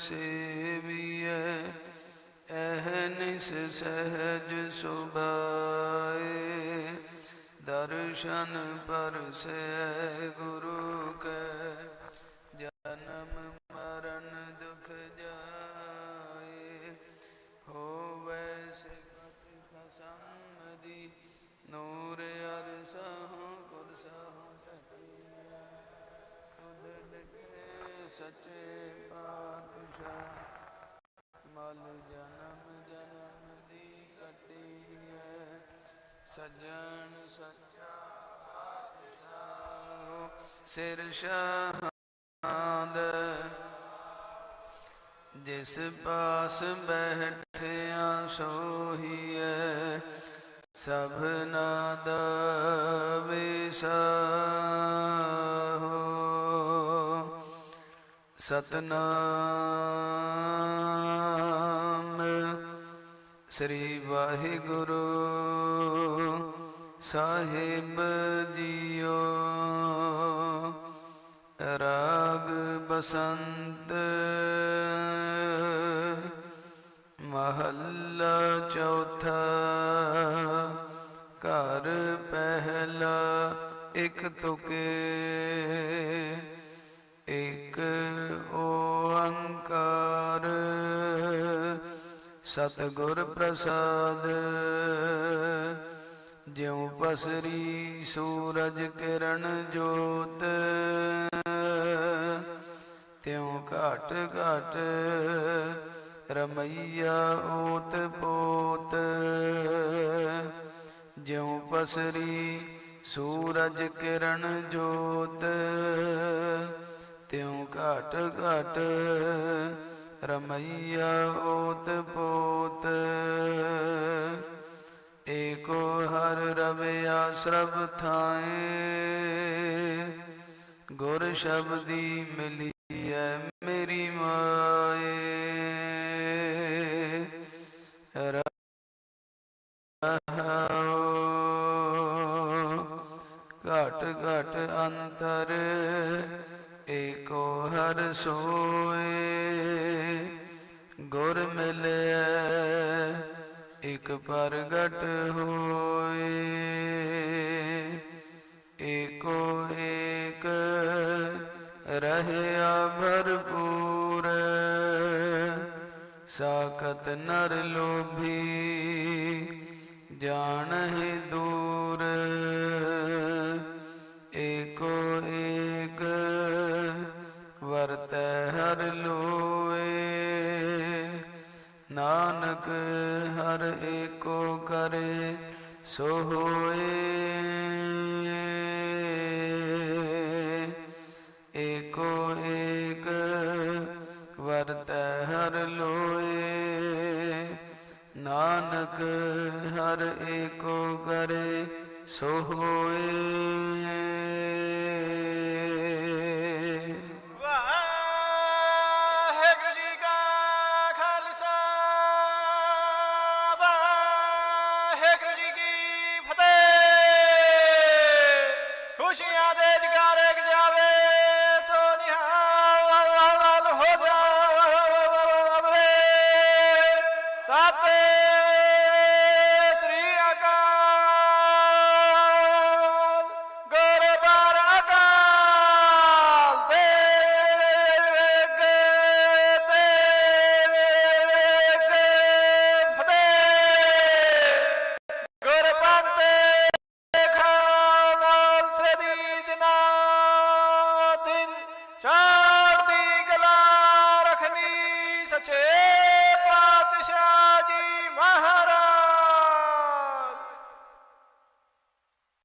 ਸੇਵੀਐ ਅਹਨਿਸ ਸਹਿਜ ਸੁਭਾਏ। ਦਰਸ਼ਨ ਪਰਸੈ ਗੁਰੂ ਕੈ, ਜਨਮ ਮਰਨ ਦੁਖ ਜਾਏ। ਹੋਵੈ ਸਿਫਤ ਖਸਮ ਦੀ, ਨੂਰ ਅਰਸਹੁ ਕੁਰਸਹੁ ਸੱਚੇ ਪਾਤਸ਼ਾਹ, ਮਲ ਜਨਮ ਜਨਮ ਦੀ ਕਟਿਐ ਸਜਣ ਸੱਚਾ ਪਾਤਸ਼ਾਹ, ਸਿਰ ਸ਼ਹਾਦ ਜਿਸ ਪਾਸ ਬੈਠਿਆ ਸੋਹੀਐ ਸਭਨਾ ਦਾ ਵਿਸਾਹੋ ਸਤਨਾਮ। ਸ੍ਰੀ ਵਾਹਿਗੁਰੂ ਸਾਹਿਬ ਜੀਓ। ਰਾਗ ਬਸੰਤ ਮਹੱਲਾ ਚੌਥਾ। ਘਰ ਪਹਿਲਾ ਇੱਕ ਤੁਕੇ। ਇਕ ਓੰਕਾਰ। ਸਤਿਗੁਰ ਪ੍ਰਸਾਦ, ਜਿਉ ਪਸਰੀ ਸੂਰਜ ਕਿਰਨ ਜੋਤ, ਤਿਉ ਘਟ ਘਟ ਰਮਈਆ ਓਤ ਪੋਤ। ਜਿਉ ਪਸਰੀ ਸੂਰਜ ਕਿਰਨ ਜੋਤ ਤਿਉ ਘਟ ਘਟ ਰਮਈਆ ਓਤ ਪੋਤ। ਏਕੋ ਹਰ ਰਵਿਆ ਸਰਬ ਥਾਏ, ਗੁਰ ਸ਼ਬਦੀ ਮਿਲੀ ਮਿਲੀਐ ਮੇਰੀ ਮਾਏ। ਰਹਾਉ ਘਟ ਘਟ ਅੰਤਰ ਏਕੋ ਹਰ ਸੋਏ, ਗੁਰ ਮਿਲਿਆ ਇਕ ਪ੍ਰਗਟ ਹੋਏ। ਏਕੋ ਏਕ ਰਹਿਆ ਭਰਪੂਰ, ਸਾਖਤ ਨਰ ਲੋਭੀ, ਜਾਣਹਿ ਦੂਰ। ਨਾਨਕ ਹਰ ਏਕੋ ਕਰੇ, ਸੋ ਹੋਏ। ਏਕੋ ਏਕ ਵਰਤ ਹਰ ਲੋਏ। ਨਾਨਕ ਹਰ ਏਕੋ ਕਰੇ, ਸੋ ਹੋਏ। 제.